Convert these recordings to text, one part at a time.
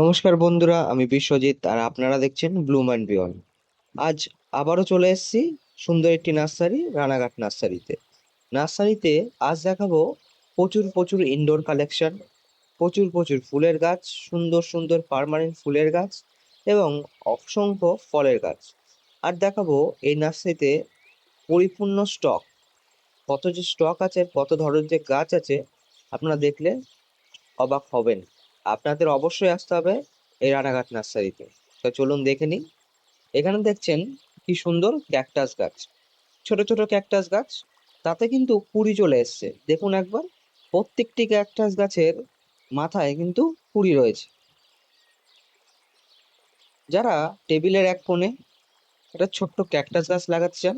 নমস্কার বন্ধুরা, আমি বিশ্বজিৎ আর আপনারা দেখছেন ব্লুম অ্যান্ড বিয়ন্ড আজ আবারও চলে এসেছি সুন্দর একটি নার্সারি, রানাঘাট নার্সারিতে। নার্সারিতে আজ দেখাবো প্রচুর প্রচুর ইনডোর কালেকশন প্রচুর প্রচুর ফুলের গাছ, সুন্দর সুন্দর পার্মানেন্ট ফুলের গাছ এবং অসংখ্য ফলের গাছ। আর দেখাবো এই নার্সারিতে পরিপূর্ণ স্টক কত যে স্টক আছে, কত ধরনের যে গাছ আছে, আপনারা দেখলে অবাক হবেন। আপনাদের অবশ্যই আসতে হবে এই রানাঘাট নার্সারিতে। তো চলুন দেখে নিই। এখানে দেখছেন কি সুন্দর ক্যাকটাস গাছ। ছোট ছোট ক্যাকটাস গাছ, তাতে কিন্তু কুড়ি চলে এসছে। দেখুন একবার, প্রত্যেকটি ক্যাকটাস গাছের মাথায় কিন্তু কুড়ি রয়েছে। যারা টেবিলের এক কোণে একটা ছোট্ট ক্যাকটাস গাছ লাগাতে চান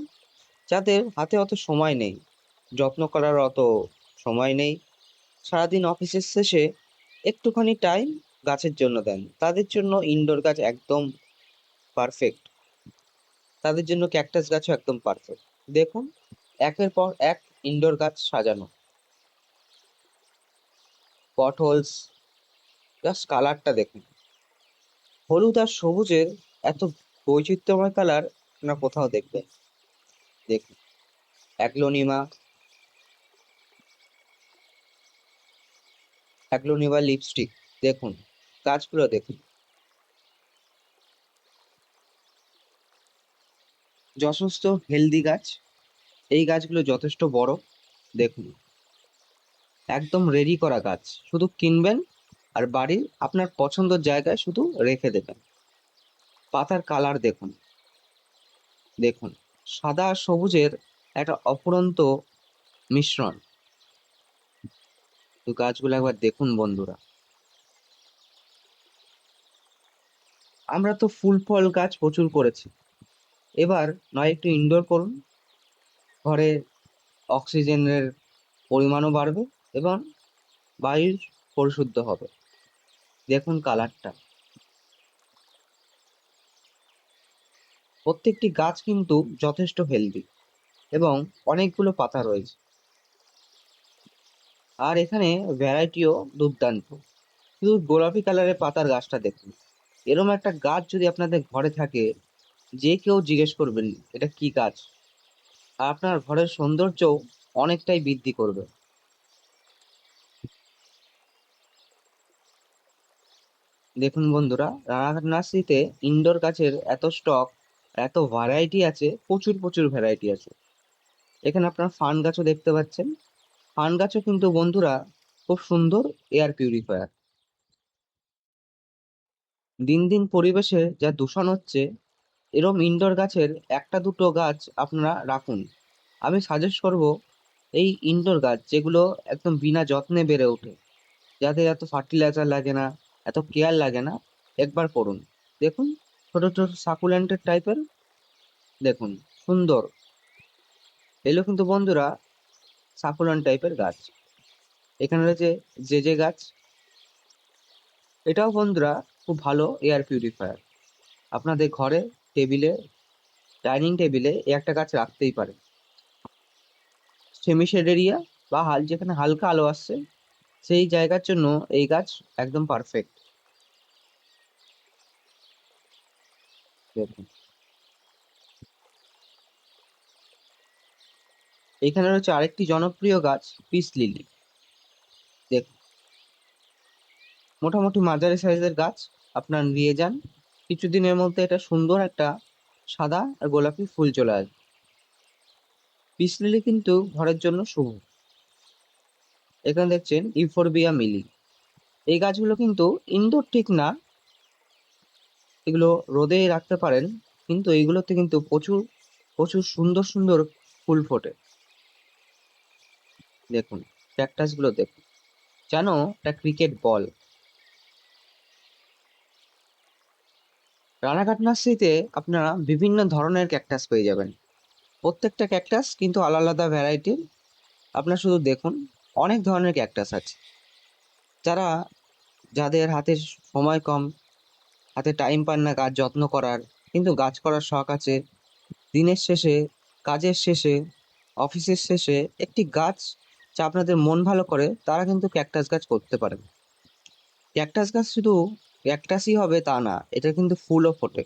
যাদের হাতে অত সময় নেই, যত্ন করার অত সময় নেই, সারাদিন অফিসের শেষে একটুখানি টাইম গাছের জন্য দেন। তাদের জন্য ইনডোর গাছ একদম পারফেক্ট তাদের জন্য ক্যাকটাস গাছও একদম পারফেক্ট দেখুন, একের পর এক ইনডোর গাছ সাজানো। পটহোলস জাস্ট কালারটা দেখুন। হলুদ আর সবুজের এত বৈচিত্র্যময় কালার আপনারা কোথাও দেখবেন। দেখুন অ্যাগ্লোনিমা অ্যাগ্লোনিমা লিপস্টিক দেখুন গাছগুলো দেখুন। যথেষ্ট হেলদি গাছ, এই গাছগুলো যথেষ্ট বড়, দেখুন। একদম রেডি করা গাছ, শুধু কিনবেন আর বাড়ির আপনার পছন্দের জায়গায় শুধু রেখে দেবেন। পাতার কালার দেখুন। দেখুন, সাদা আর সবুজের একটা অপরন্ত মিশ্রণ। তো গাছগুলো একবার দেখুন বন্ধুরা। আমরা তো ফুল ফল গাছ প্রচুর করেছি। এবার নয়, একটু ইনডোর করুন। ঘরে অক্সিজেনের পরিমাণও বাড়বে এবং বায়ু পরিশুদ্ধ হবে। দেখুন কালারটা। প্রত্যেকটি গাছ কিন্তু যথেষ্ট হেলদি এবং অনেকগুলো পাতা রয়েছে। আর এখানে ভ্যারাইটিও দুর্দান্ত। শুধু গোলাপি কালারের পাতার গাছটা দেখুন। এরম একটা গাছ যদি আপনাদের ঘরে থাকে, যে কেউ জিজ্ঞেস করবেন, এটা কি গাছ? আপনার ঘরের সৌন্দর্য অনেকটাই বৃদ্ধি করবে। দেখুন বন্ধুরা রানাঘাট নার্সারিতে ইনডোর গাছের এত স্টক এত ভ্যারাইটি আছে, প্রচুর প্রচুর ভ্যারাইটি আছে। এখানে আপনার ফান গাছও দেখতে পাচ্ছেন। ফান গাছও কিন্তু বন্ধুরা খুব সুন্দর এয়ার পিউরিফায়ার দিন দিন পরিবেশে যা দূষণ হচ্ছে, এরম ইনডোর গাছের একটা দুটো গাছ আপনারা রাখুন। আমি সাজেস্ট করব এই ইনডোর গাছ, যেগুলো একদম বিনা যত্নে বেড়ে ওঠে যাতে এত ফার্টিলাইজার লাগে না, এত কেয়ার লাগে না, একবার করুন। দেখুন, ছোট ছোট সাকুলেন্টের টাইপের দেখুন, সুন্দর। এগুলো কিন্তু বন্ধুরা সাকুলেন্ট টাইপের গাছ। এখানে রয়েছে যে যে গাছ। এটাও বন্ধুরা খুব ভালো এয়ার পিউরিফায়ার আপনাদের ঘরে টেবিলে ডাইনিং টেবিলে একটা গাছ রাখতেই পারে সেমি শেড এরিয়া বা হাল, যেখানে হালকা আলো আসছে, সেই জায়গার জন্য এই গাছ একদম পারফেক্ট দেখুন। এখানে রয়েছে আরেকটি জনপ্রিয় গাছ, পিস লিলি। দেখুন মোটামুটি মাঝারি সাইজের গাছ, আপনার নিয়ে যান। কিছুদিনের মধ্যে এটা সুন্দর একটা সাদা আর গোলাপি ফুল চলে আসবে। পিস লিলি কিন্তু ঘরের জন্য শুভ। এখানে দেখছেন ইফোরবিয়া মিলি। এই গাছগুলো কিন্তু ইনডোর ঠিক না। এগুলো রোদে রাখতে পারেন, কিন্তু এইগুলোতে কিন্তু প্রচুর প্রচুর সুন্দর সুন্দর ফুল ফোটে। দেখুন ক্যাকটাসগুলো দেখুন। যেন একটা ক্রিকেট বল রানাঘাট নার্সারিতে আপনারা বিভিন্ন ধরনের ক্যাকটাস পেয়ে যাবেন। প্রত্যেকটা ক্যাকটাস কিন্তু আলাদা আলাদা ভ্যারাইটির আপনারা শুধু দেখুন, অনেক ধরনের ক্যাকটাস আছে। যারা, যাদের হাতে সময় কম, হাতে টাইম পান না গাছ যত্ন করার, কিন্তু গাছ করার শখ আছে। দিনের শেষে, কাজের শেষে, অফিসের শেষে একটি গাছ যা আপনাদের মন ভালো করে, তারা কিন্তু ক্যাকটাস গাছ করতে পারেন। ক্যাকটাস গাছ শুধু ক্যাকটাসই হবে তা না এটা কিন্তু ফুলও ফোটে।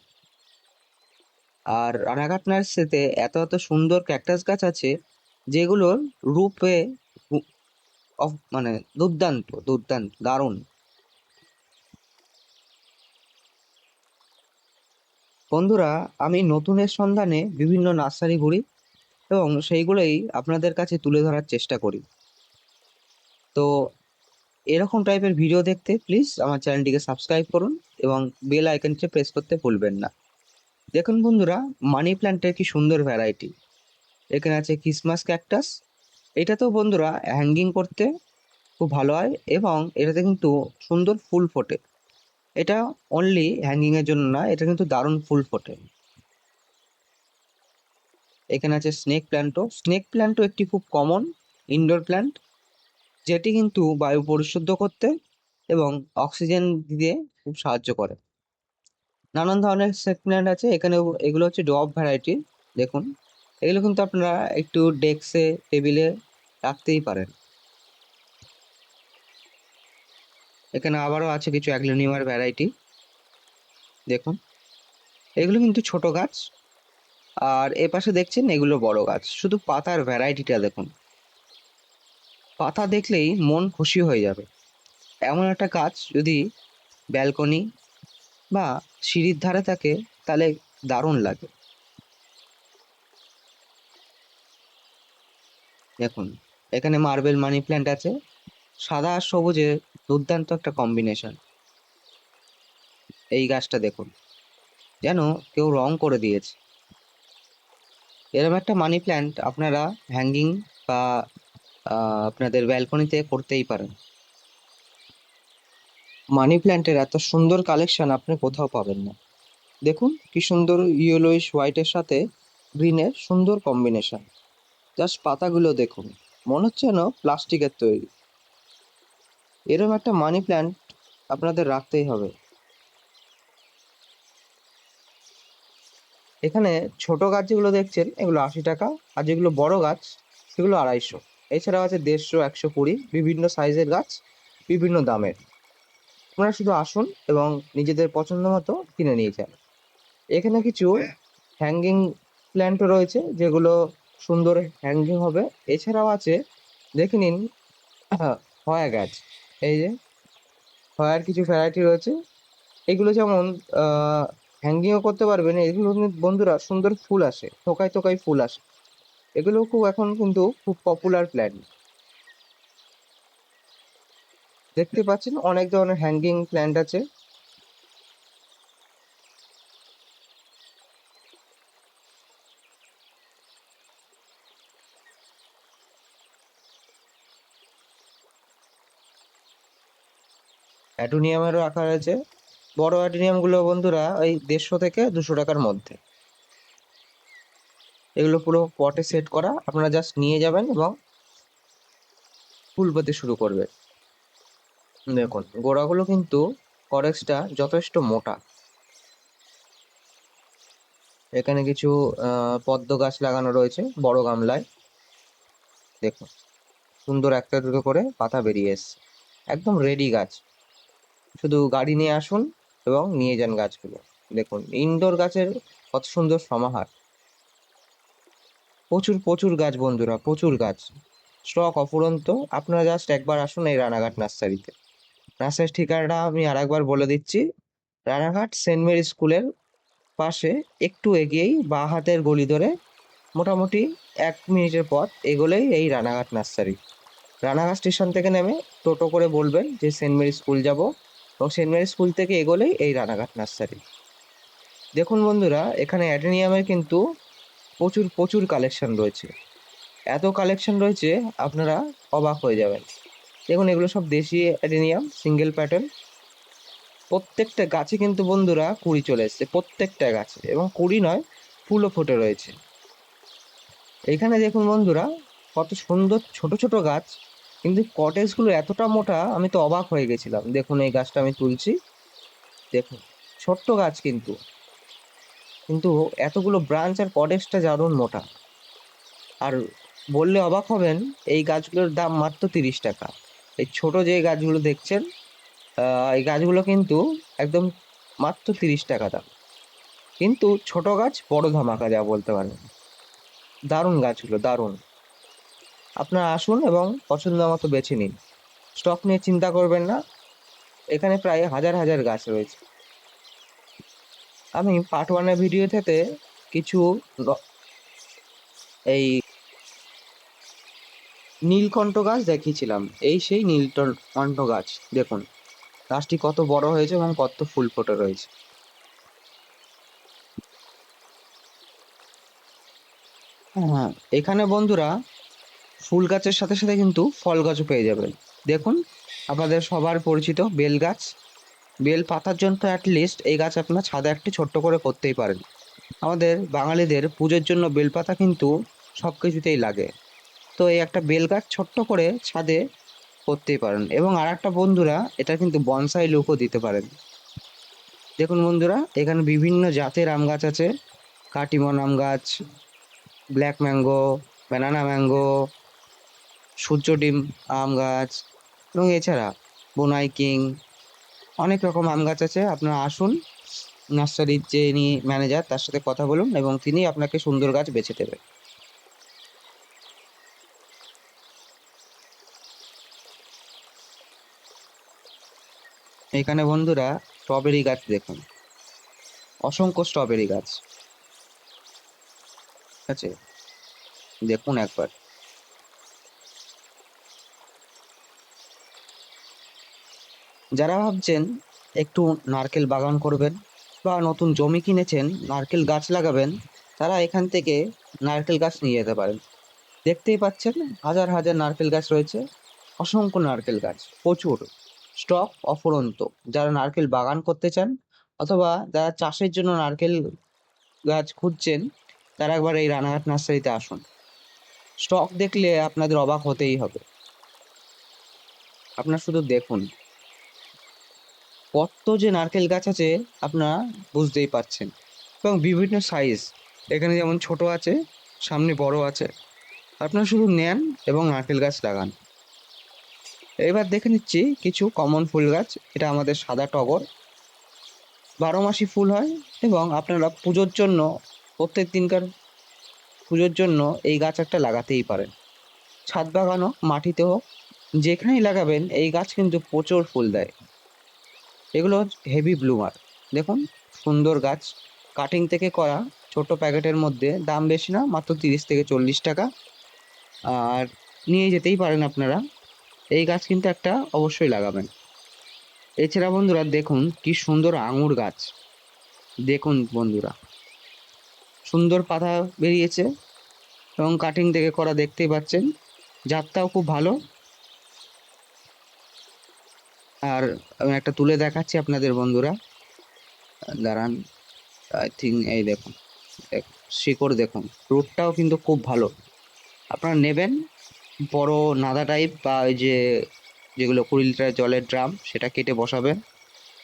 আর রানাঘাট নার্সারিতে এত এত সুন্দর ক্যাকটাস গাছ আছে যেগুলোর রূপে মানে দুর্দান্ত দুর্দান্ত, দারুণ। বন্ধুরা, আমি নতুনের সন্ধানে বিভিন্ন নার্সারি ঘুরি এবং সেইগুলোই আপনাদের কাছে তুলে ধরার চেষ্টা করি। তো এরকম টাইপের ভিডিও দেখতে প্লিজ আমার চ্যানেলটিকে সাবস্ক্রাইব করুন এবং বেল আইকনটি প্রেস করতে ভুলবেন না। দেখুন বন্ধুরা মানি প্ল্যান্টের কি সুন্দর ভ্যারাইটি এখানে আছে ক্রিসমাস ক্যাকটাস এটা তো বন্ধুরা হ্যাঙ্গিং করতে খুব ভালো হয় এবং এটাতে কিন্তু সুন্দর ফুল ফোটে। এটা অনলি হ্যাঙ্গিংয়ের জন্য না, এটা কিন্তু দারুণ ফুল ফোটে। এখানে আছে স্নেক প্ল্যান্টও স্নেক প্ল্যান্টও একটি খুব কমন ইনডোর প্ল্যান্ট যেটি কিন্তু বায়ু পরিশুদ্ধ করতে এবং অক্সিজেন দিতে খুব সাহায্য করে। নানান ধরনের স্নেক প্ল্যান্ট আছে, এখানে এগুলো হচ্ছে ডব ভ্যারাইটি, দেখুন। এগুলো কিন্তু আপনারা একটু ডেস্কে, টেবিলে রাখতেই পারেন। এখানে আবারও আছে কিছু অ্যাগ্লোনিমার ভ্যারাইটি, দেখুন। এগুলো কিন্তু ছোট গাছ, আর এ পাশে দেখছেন এগুলো বড় গাছ, শুধু পাতার ভ্যারাইটিটা দেখুন। পাতা দেখলেই মন খুশি হয়ে যাবে। এমন একটা গাছ যদি ব্যালকনি বা সিঁড়ির ধারে থাকে, তাহলে দারুণ লাগে। দেখুন, এখানে মার্বেল মানি প্ল্যান্ট আছে। সাদা আর সবুজের দুর্দান্ত একটা কম্বিনেশন। এই গাছটা দেখুন, যেন কেউ রং করে দিয়েছে। এরকম একটা মানি প্ল্যান্ট আপনারা হ্যাঙ্গিং বা আপনাদের ব্যালকনিতে করতেই পারেন। মানি প্ল্যান্টের এত সুন্দর কালেকশন আপনি কোথাও পাবেন না। দেখুন, কি সুন্দর ইয়েলোইশ হোয়াইটের সাথে গ্রিনের সুন্দর কম্বিনেশন জাস্ট পাতাগুলো দেখুন, মনে হচ্ছে যেন প্লাস্টিকের তৈরি। এরকম একটা মানি প্ল্যান্ট আপনাদের রাখতেই হবে। এখানে ছোট গাছ যেগুলো দেখছেন, এগুলো আশি টাকা, আর যেগুলো বড় গাছ, সেগুলো আড়াইশো। এছাড়াও আছে দেড়শো, একশো কুড়ি, বিভিন্ন সাইজের গাছ, বিভিন্ন দামের। আপনারা শুধু আসুন এবং নিজেদের পছন্দ মতো কিনে নিয়ে যান। এখানে কিছু হ্যাঙ্গিং প্ল্যান্টও রয়েছে, যেগুলো সুন্দর হ্যাঙ্গিং হবে। এছাড়াও আছে, দেখে নিন, হয়া গাছ। এই যে, হয়ার কিছু ভ্যারাইটি রয়েছে। এগুলো যেমন হ্যাঙ্গিংও করতে পারবেন। এগুলো বন্ধুরা সুন্দর ফুল আসে, থোকায় থোকায় ফুল আসে। এগুলো খুব এখন কিন্তু খুব পপুলার প্ল্যান্ট দেখতে পাচ্ছেন অনেক ধরনের হ্যাঙ্গিং প্ল্যান্ট আছে। অ্যাডোনিয়ামেরও রাখা রয়েছে বড় অ্যাডোনিয়ামগুলো বন্ধুরা ওই দেড়শো থেকে দুশো টাকার মধ্যে। এগুলো পুরো পটে সেট করা। আপনারা জাস্ট নিয়ে যাবেন এবং ফুল পেতে শুরু করবে। দেখুন, গোড়াগুলো কিন্তু করেক্সটা যথেষ্ট মোটা। এখানে কিছু পদ্ম গাছ লাগানো রয়েছে, বড় গামলায়। দেখুন, সুন্দর একটা দুটো করে পাতা বেরিয়ে এসছে। একদম রেডি গাছ। শুধু গাড়ি নিয়ে আসুন এবং নিয়ে যান গাছগুলো। দেখুন ইনডোর গাছের কত সুন্দর সমাহার। প্রচুর প্রচুর গাছ বন্ধুরা, প্রচুর গাছ। স্টক অফুরন্ত। আপনারা জাস্ট একবার আসুন এই রানাঘাট নার্সারিতে। নার্সারির ঠিকানাটা আমি আর একবার বলে দিচ্ছি। রানাঘাট সেন্ট মেরি স্কুলের পাশে একটু এগিয়েই বাঁ হাতের গলি ধরে মোটামুটি এক মিনিটের পথ এগোলেই এই রানাঘাট নার্সারি। রানাঘাট স্টেশন থেকে নেমে টোটো করে বলবেন যে সেন্ট মেরি স্কুল যাব এবং সেন্ট মেরি স্কুল থেকে এগোলেই এই রানাঘাট নার্সারি। দেখুন বন্ধুরা, এখানে অ্যাডেনিয়ামের কিন্তু প্রচুর প্রচুর কালেকশন রয়েছে। এত কালেকশন রয়েছে, আপনারা অবাক হয়ে যাবেন। দেখুন, এগুলো সব দেশি অ্যাডেনিয়াম সিঙ্গেল প্যাটার্ন প্রত্যেকটা গাছে কিন্তু বন্ধুরা কুড়ি চলে এসছে, প্রত্যেকটা গাছে। এবং কুড়ি নয়, ফুলও ফুটে রয়েছে। এখানে দেখুন বন্ধুরা, কত সুন্দর ছোট ছোট গাছ। কিন্তু কটেজগুলো এতটা মোটা, আমি তো অবাক হয়ে গেছিলাম। দেখুন, এই গাছটা আমি তুলছি। দেখুন, ছোট্ট গাছ কিন্তু। কিন্তু এতগুলো ব্রাঞ্চ আর কটেজটা দারুণ মোটা। আর বললে অবাক হবেন, এই গাছগুলোর দাম মাত্র তিরিশ টাকা। এই ছোট যে গাছগুলো দেখছেন এই গাছগুলো কিন্তু একদম মাত্র তিরিশ টাকা দাম। কিন্তু ছোট গাছ বড় ধামাকা, যা বলতে পারেন। দারুণ গাছগুলো, দারুণ। আপনারা আসুন এবং পছন্দ মতো বেছে নিন। স্টক নিয়ে চিন্তা করবেন না। এখানে প্রায় হাজার হাজার গাছ রয়েছে। আমি পার্ট ওয়ানের ভিডিও থেকে কিছু এই নীলকণ্ঠ গাছ দেখিয়েছিলাম। এই সেই নীলকণ্ঠ গাছ, দেখুন। গাছটি কত বড় হয়েছে এবং কত ফুল ফোটে রয়েছে। হ্যাঁ এখানে বন্ধুরা ফুল গাছের সাথে সাথে কিন্তু ফল গাছও পেয়ে যাবেন। দেখুন, আপনাদের সবার পরিচিত বেল গাছ। বেল পাতার জন্য অ্যাটলিস্ট এই গাছ আপনার ছাদে একটি ছোট্ট করে করতেই পারেন। আমাদের বাঙালিদের পুজোর জন্য বেলপাতা কিন্তু সব কিছুতেই লাগে। তো এই একটা বেল গাছ ছোট্ট করে ছাদে করতেই পারেন। এবং আর একটা বন্ধুরা, এটা কিন্তু বনসাই লুকও দিতে পারেন। দেখুন বন্ধুরা, এখানে বিভিন্ন জাতের আম গাছ আছে। কাটিমন আম গাছ, ব্ল্যাক ম্যাঙ্গো, ব্যানানা ম্যাঙ্গো, সূর্য ডিম আম গাছ, এবং এছাড়া বোনাই কিং অনেক রকম আম গাছ আছে, আপনারা আসুন। নার্সারির যে ইনি ম্যানেজার, তার সাথে কথা বলুন এবং তিনি আপনাকে সুন্দর গাছ বেছে দেবেন এখানে বন্ধুরা স্ট্রবেরি গাছ দেখুন। অসংখ্য স্ট্রবেরি গাছ। ঠিক আছে? দেখুন একবার। যারা ভাবছেন একটু নারকেল বাগান করবেন বা নতুন জমি কিনেছেন, নারকেল গাছ লাগাবেন, তারা এখান থেকে নারকেল গাছ নিয়ে যেতে পারেন। দেখতেই পাচ্ছেন, হাজার হাজার নারকেল গাছ রয়েছে, অসংখ্য নারকেল গাছ, প্রচুর। স্টক অফুরন্ত। যারা নারকেল বাগান করতে চান অথবা যারা চাষের জন্য নারকেল গাছ খুঁজছেন, তারা একবার এই রানাঘাট নার্সারিতে আসুন। স্টক দেখলে আপনাদের অবাক হতেই হবে। আপনার শুধু দেখুন। কত যে নারকেল গাছ আছে আপনারা বুঝতেই পারছেন। এবং বিভিন্ন সাইজ এখানে যেমন ছোট আছে, সামনে বড় আছে। আপনারা শুধু নেন এবং নারকেল গাছ লাগান। এবার দেখে নিচ্ছি কিছু কমন ফুল গাছ। এটা আমাদের সাদা টগর। বারো মাসি ফুল হয় এবং আপনারা পুজোর জন্য, প্রত্যেক দিনকার পুজোর জন্য এই গাছ একটা লাগাতেই পারেন। ছাদ বাগান হোক মাটিতে হোক, যেখানেই লাগাবেন, এই গাছ কিন্তু প্রচুর ফুল দেয়। এগুলো হেভি ব্লুমার দেখুন, সুন্দর গাছ। কাটিং থেকে করা ছোট প্যাকেটের মধ্যে দাম বেশি না, মাত্র তিরিশ থেকে চল্লিশ টাকা। আর নিয়ে যেতেই পারেন আপনারা। এই গাছ কিন্তু একটা অবশ্যই লাগাবেন। এছাড়া বন্ধুরা, দেখুন কি সুন্দর আঙুর গাছ। দেখুন বন্ধুরা, সুন্দর পাতা বেরিয়েছে এবং কাটিং থেকে করা দেখতেই পাচ্ছেন। জাতটাও খুব ভালো। আর আমি একটা তুলে দেখাচ্ছি আপনাদের বন্ধুরা। দাঁড়ান আই থিঙ্ক এই দেখুন দেখ- শিকড় দেখুন রুটটাও কিন্তু খুব ভালো। আপনারা নেবেন, বড় নাদা টাইপ বা ওই যে যেগুলো কুড়ি লিটার জলের ড্রাম, সেটা কেটে বসাবেন।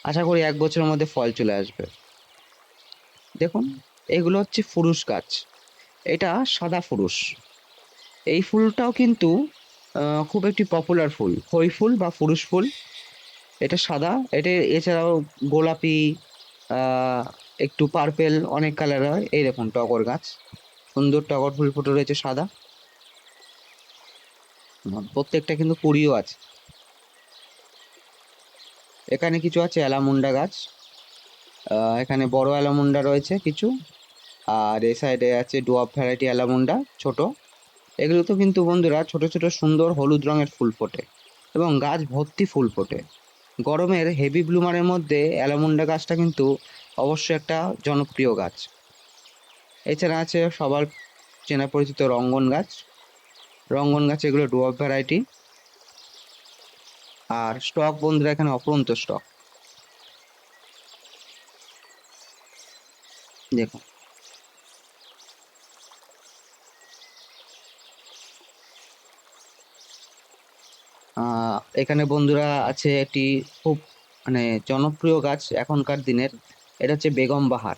আশা করি এক বছরের মধ্যে ফল চলে আসবে। দেখুন, এগুলো হচ্ছে ফুরুষ গাছ। এটা সাদা ফুরুষ। এই ফুলটাও কিন্তু খুব একটি পপুলার ফুল, খই ফুল বা ফুরুষ ফুল। এটা সাদা, এটা এছাড়াও গোলাপি একটু পার্পেল অনেক কালার হয়। এই দেখুন টগর গাছ। সুন্দর টগর ফুল ফুটে রয়েছে সাদা। প্রত্যেকটা কিন্তু কুড়িও আছে। এখানে কিছু আছে অ্যালামুন্ডা গাছ। এখানে বড় অ্যালামুন্ডা রয়েছে কিছু। আর এ সাইডে আছে ডুয়াব ভ্যারাইটি অ্যালামুন্ডা, ছোট। এগুলো তো কিন্তু বন্ধুরা ছোট ছোট সুন্দর হলুদ রঙের ফুল ফোটে। এবং গাছ ভর্তি ফুল ফোটে। গরমের হেভি ব্লুমারের মধ্যে অ্যালামুন্ডা গাছটা কিন্তু অবশ্যই একটা জনপ্রিয় গাছ। এছাড়া আছে সবার চেনা পরিচিত রঙ্গন গাছ। রঙ্গন গাছ এগুলো ডুয়াব ভ্যারাইটি আর স্টক বন্ধুরা এখানে অপরন্ত স্টক দেখুন। এখানে বন্ধুরা আছে একটি খুব মানে জনপ্রিয় গাছ এখনকার দিনের। এটা হচ্ছে বেগম বাহার।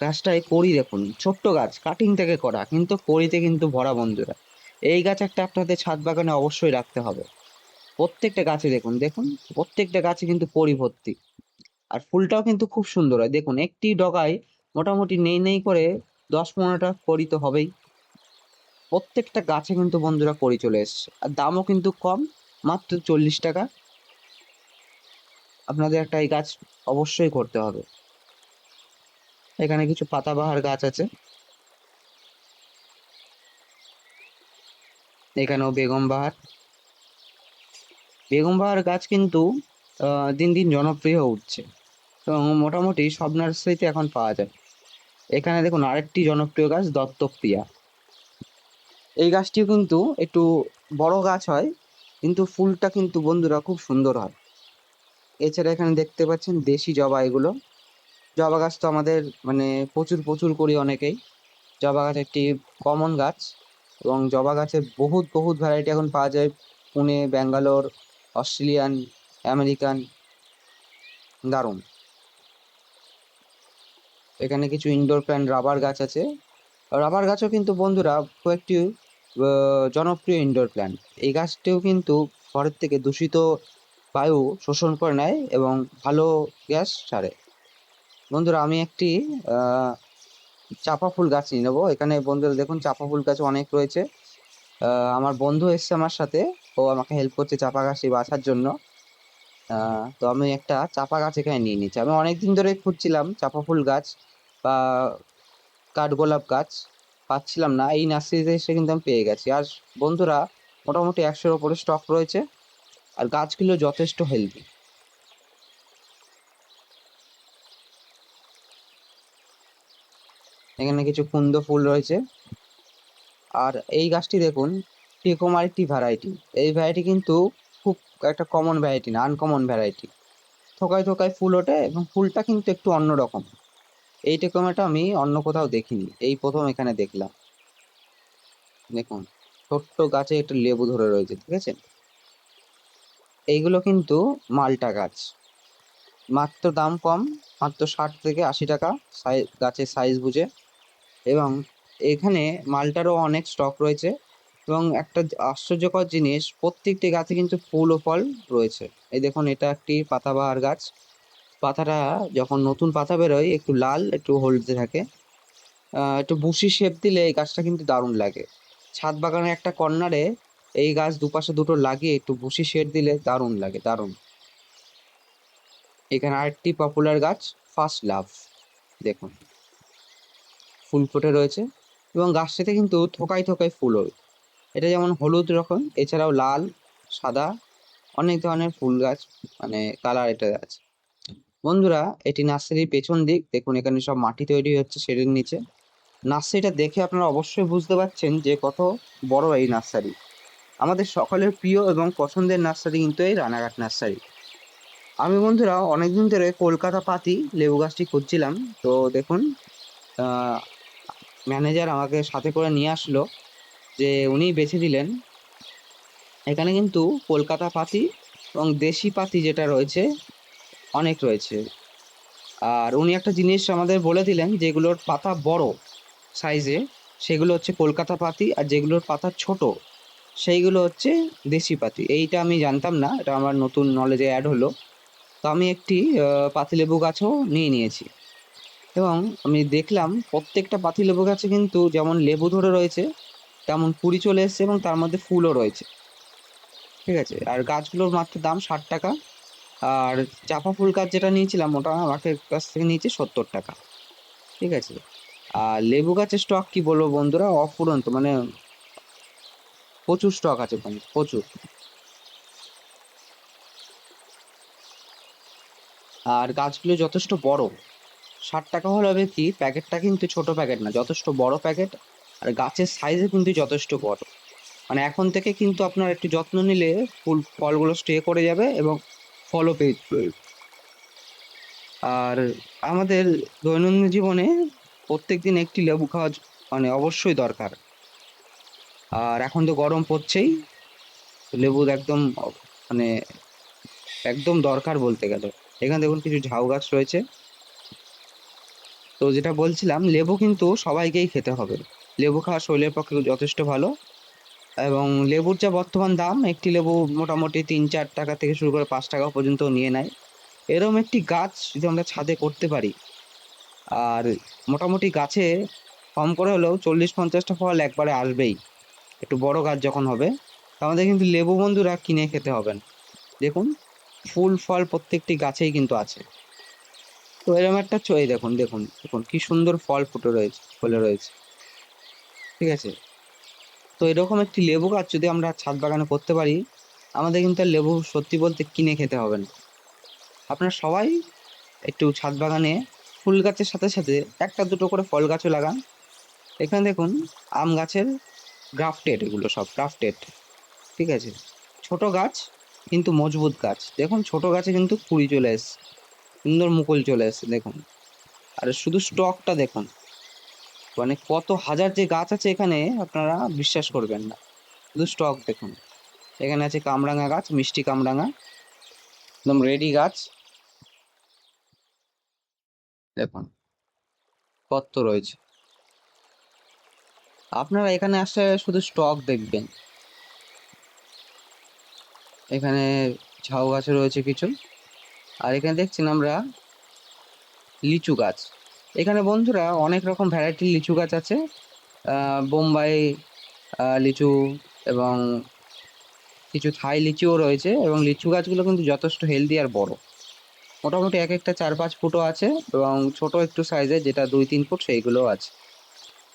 গাছটায় কড়ি দেখুন, ছোট্ট গাছ কাটিং থেকে করা, কিন্তু কড়িতে কিন্তু ভরা বন্ধুরা। এই গাছ একটা আপনাদের ছাদ বাগানে অবশ্যই রাখতে হবে। প্রত্যেকটা গাছে দেখুন দেখুন, প্রত্যেকটা গাছে কিন্তু পরিভর্তি আর ফুলটাও কিন্তু খুব সুন্দর হয়। দেখুন, একটি ডগায় মোটামুটি নেই নেই করে দশ পনেরোটা কড়ি তো হবেই। প্রত্যেকটা গাছে কিন্তু বন্ধুরা করি চলে এসছে। আর দামও কিন্তু কম, মাত্র চল্লিশ টাকা। আপনাদের একটা এই গাছ অবশ্যই করতে হবে। এখানে কিছু পাতাবাহার গাছ আছে। এখানেও বেগম বাহার। বেগম বাহার গাছ কিন্তু দিন দিন জনপ্রিয় হয়ে উঠছে। এবং মোটামুটি সব নার্সারিতে এখন পাওয়া যায়। এখানে দেখুন আরেকটি জনপ্রিয় গাছ দত্তপ্রিয়া এই গাছটিও কিন্তু একটু বড় গাছ হয় কিন্তু ফুলটা কিন্তু বন্ধুরা খুব সুন্দর হয়। এছাড়া এখানে দেখতে পাচ্ছেন দেশি জবা এগুলো। জবা গাছ তো আমাদের মানে প্রচুর প্রচুর করি অনেকেই। জবা গাছ একটি কমন গাছ এবং জবা গাছের বহুত বহুত ভ্যারাইটি এখন পাওয়া যায়। পুনে ব্যাঙ্গালোর অস্ট্রেলিয়ান আমেরিকান দারুণ। এখানে কিছু ইনডোর প্ল্যান্ট রাবার গাছ আছে। রাবার গাছও কিন্তু বন্ধুরা আহ, জনপ্রিয় ইনডোর প্ল্যান্ট এই গাছটিও কিন্তু ঘরের থেকে দূষিত বায়ু শোষণ করে নেয় এবং ভালো গ্যাস ছাড়ে। বন্ধুরা, আমি একটি চাপা ফুল গাছ নিয়ে নেব। এখানে বন্ধুরা দেখুন, চাপা ফুল গাছ অনেক রয়েছে। আমার বন্ধু এসছে আমার সাথে। ও আমাকে হেল্প করছে চাপা গাছটি বাছার জন্য। তো আমি একটা চাপা গাছ এখানে নিয়ে নিচ্ছি। আমি অনেক দিন ধরে খুঁজছিলাম চাপা ফুল গাছ বা কাঠগোলাপ গাছ। পাচ্ছিলাম না, এই নার্সারিতে এসে কিন্তু আমি পেয়ে গেছি। আর বন্ধুরা, মোটামুটি একশোর ওপরে স্টক রয়েছে আর গাছগুলো যথেষ্ট হেলদি এখানে কিছু কুন্দ ফুল রয়েছে। আর এই গাছটি দেখুন টেকোমার একটি ভ্যারাইটি এই ভ্যারাইটি কিন্তু খুব একটা কমন ভ্যারাইটি না আনকমন ভ্যারাইটি থোকায় থোকায় ফুল ওঠে এবং ফুলটা কিন্তু একটু অন্যরকম। এই টেকোমাটা আমি অন্য কোথাও দেখিনি। এই প্রথম এখানে দেখলাম। দেখুন, ছোট্ট গাছে একটা লেবু ধরে রয়েছে, ঠিক আছে? এইগুলো কিন্তু মালটা গাছ। মাত্র দাম কম, মাত্র ষাট থেকে আশি টাকা সাই, গাছের সাইজ বুঝে। এবং এখানে মালটারও অনেক স্টক রয়েছে। এবং একটা আশ্চর্যকর জিনিস, প্রত্যেকটি গাছে কিন্তু ফুল ও ফল রয়েছে। এই দেখুন, এটা একটি পাতাবাহার গাছ। পাতাটা যখন নতুন পাতা বেরোয়, একটু লাল, একটু হলদে থাকে। একটু বুশি শেপ দিলে এই গাছটা কিন্তু দারুণ লাগে। ছাদ বাগানের একটা কর্নারে এই গাছ দুপাশে দুটো লাগিয়ে একটু বুশি শেড দিলে দারুণ লাগে, দারুণ। এখানে আরেকটি পপুলার গাছ ফার্স্ট লাভ দেখুন। ফুল ফুটে রয়েছে এবং গাছটিতে কিন্তু থোকায় থোকায় ফুল এটা যেমন হলুদ রকম, এছাড়াও লাল, সাদা, অনেক ধরনের ফুল গাছ মানে কালার এটা আছে। বন্ধুরা, এটি নার্সারির পেছন দিক। দেখুন, এখানে সব মাটি তৈরি হচ্ছে সেটির নিচে। নার্সারিটা দেখে আপনারা অবশ্যই বুঝতে পারছেন যে কত বড় এই নার্সারি। আমাদের সকলের প্রিয় এবং পছন্দের নার্সারি কিন্তু এই রানাঘাট নার্সারি। আমি বন্ধুরা, অনেকদিন ধরে কলকাতা পাতি লেবু গাছটি খুঁজছিলাম। তো দেখুন ম্যানেজার আমাকে সাথে করে নিয়ে আসলো যে উনি বেছে দিলেন। এখানে কিন্তু কলকাতা পাতি এবং দেশি পাতি যেটা রয়েছে অনেক রয়েছে। আর উনি একটা জিনিস আমাদের বলে দিলেন, যেগুলোর পাতা বড় সাইজে, সেগুলো হচ্ছে কলকাতা পাতি, আর যেগুলোর পাতা ছোট, সেইগুলো হচ্ছে দেশি পাতি। এইটা আমি জানতাম না, এটা আমার নতুন নলেজে অ্যাড হলো। তো আমি একটি পাতিলেবু গাছও নিয়ে নিয়েছি। এবং আমি দেখলাম প্রত্যেকটা পাতিলেবু গাছে কিন্তু যেমন লেবু ধরে রয়েছে, তেমন কুড়ি চলে এসেছে এবং তার মধ্যে ফুলও রয়েছে। ঠিক আছে? আর গাছগুলোর মাত্র দাম ষাট টাকা। আর চাপা ফুল গাছ যেটা নিয়েছিলাম ওটা আমাকে কাছ থেকে নিয়েছে সত্তর টাকা। ঠিক আছে? আর লেবু গাছের স্টক কি বলব বন্ধুরা? অফুরন্ত মানে প্রচুর স্টক আছে প্রচুর। আর গাছগুলো যথেষ্ট বড়। ষাট টাকা হলে হবে কি প্যাকেটটা কিন্তু ছোট প্যাকেট না, যথেষ্ট বড় প্যাকেট। আর গাছের সাইজও কিন্তু যথেষ্ট বড়। মানে এখন থেকে কিন্তু আপনার একটু যত্ন নিলে ফুল, ফলগুলো স্টে করে যাবে এবং ফলও পেয়ে আর আমাদের দৈনন্দিন জীবনে প্রত্যেক দিন একটি লেবু খাওয়া মানে অবশ্যই দরকার। আর এখন তো গরম পড়ছেই লেবু একদম মানে একদম দরকার বলতে গেলে। এখানে দেখুন কিছু ঝাউ গাছ রয়েছে। তো যেটা বলছিলাম, লেবু কিন্তু সবাইকেই খেতে হবে। লেবু খাওয়া শরীরের পক্ষে যথেষ্ট ভালো। এবং লেবুর যা বর্তমান দাম, একটি লেবু মোটামুটি তিন, চার টাকা থেকে শুরু করে পাঁচ টাকা পর্যন্ত নিয়ে নেয়। এরকম একটি গাছ যদি আমরা ছাদে করতে পারি, আর মোটামুটি গাছে কম করে হলেও চল্লিশ, পঞ্চাশটা ফল একবারে আসবেই। একটু বড় গাছ যখন হবে আমাদের কিন্তু লেবু বন্ধুরা কিনে খেতে হবে না দেখুন, ফুল ফল প্রত্যেকটি গাছেই কিন্তু আছে। তো এরকম একটা চই দেখুন দেখুন দেখুন, কি সুন্দর ফল ফুটে রয়েছে, ফলে রয়েছে। ঠিক আছে? তো এরকম একটি লেবু গাছ যদি আমরা ছাদ বাগানে করতে পারি, আমাদের কিন্তু লেবু সত্যি বলতে কিনে খেতে হবে না। আপনারা সবাই একটু ছাদ বাগানে ফুল গাছের সাথে সাথে একটা দুটো করে ফল গাছও লাগান। এখানে দেখুন, আম গাছের গ্রাফটেড, এগুলো সব গ্রাফটেড, ঠিক আছে? ছোট গাছ, কিন্তু মজবুত গাছ। দেখুন, ছোট গাছে কিন্তু কুড়ি চলে এসছে, সুন্দর মুকুল চলে এসছে, দেখুন। আর শুধু স্টকটা দেখুন মানে কত হাজার যে গাছ আছে এখানে আপনারা বিশ্বাস করবেন না। শুধু স্টক দেখুন। এখানে আছে কামরাঙা গাছ, মিষ্টি কামরাঙা, একদম রেডি গাছ। দেখুন, কত রয়েছে। আপনারা এখানে আসলে শুধু স্টক দেখবেন। এখানে ঝাউ গাছ রয়েছে কিছু। আর এখানে দেখছেন আমরা লিচু গাছ। এখানে বন্ধুরা অনেক রকম ভ্যারাইটির লিচু গাছ আছে। বোম্বাই লিচু এবং কিছু থাই লিচুও রয়েছে এবং লিচু গাছগুলো কিন্তু যথেষ্ট হেলদি আর বড়। মোটামুটি এক একটা চার পাঁচ ফুটও আছে এবং ছোট একটু সাইজের যেটা দুই তিন ফুট সেইগুলোও আছে।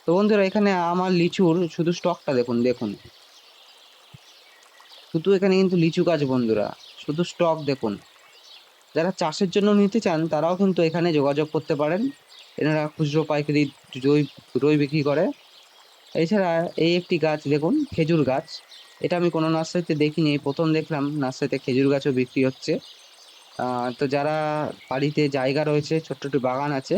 তো বন্ধুরা এখানে আমার লিচুর শুধু স্টকটা দেখুন দেখুন। শুধু এখানে কিন্তু লিচু গাছ বন্ধুরা, শুধু স্টক দেখুন। যারা চাষের জন্য নিতে চান তারাও কিন্তু এখানে যোগাযোগ করতে পারেন। এনারা খুচরো পাইকারি দই দই বিক্রি করে। এছাড়া এই একটি গাছ, দেখুন, খেজুর গাছ। এটা আমি কোনো নার্সারিতে দেখিনি, প্রথম দেখলাম নার্সারিতে খেজুর গাছও বিক্রি হচ্ছে। তো যারা বাড়িতে জায়গা রয়েছে, ছোট্ট একটু বাগান আছে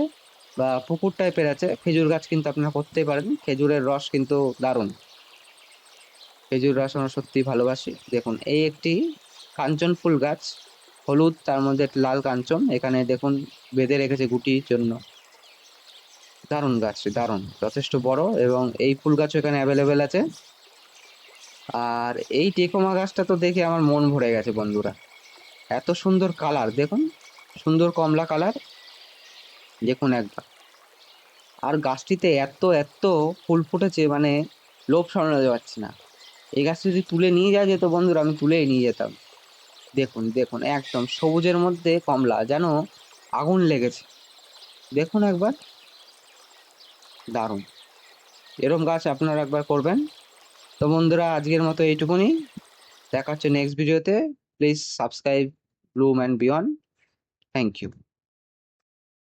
বা পুকুর টাইপের আছে, খেজুর গাছ কিন্তু আপনারা করতেই পারেন। খেজুরের রস কিন্তু দারুণ। খেজুর রস আমরা সত্যি ভালোবাসি। দেখুন, এই একটি কাঞ্চন ফুল গাছ, হলুদ, তার মধ্যে লাল কাঞ্চন, এখানে দেখুন, বেঁধে রেখেছে গুটির জন্য। দারুণ গাছটি, দারুণ। যথেষ্ট বড় এবং এই ফুল গাছও এখানে অ্যাভেলেবেল আছে। আর এই টেকোমা গাছটা তো দেখে আমার মন ভরে গেছে বন্ধুরা। এত সুন্দর কালার দেখুন। সুন্দর কমলা কালার দেখুন একবার। আর গাছটিতে এত এত ফুল ফুটেছে মানে লোভ সরানো পারছি না। এই গাছটি যদি তুলে নিয়ে যাওয়া যেত বন্ধুরা, আমি তুলেই নিয়ে যেতাম। দেখুন দেখুন, একদম সবুজের মধ্যে কমলা, যেন আগুন লেগেছে। দেখুন একবার। দারুণ। এরম গাছ আপনারা একবার করবেন। তো বন্ধুরা, আজকের মতো এইটুকুনি। দেখা হচ্ছে নেক্সট ভিডিওতে please subscribe Bloom and Beyond thank you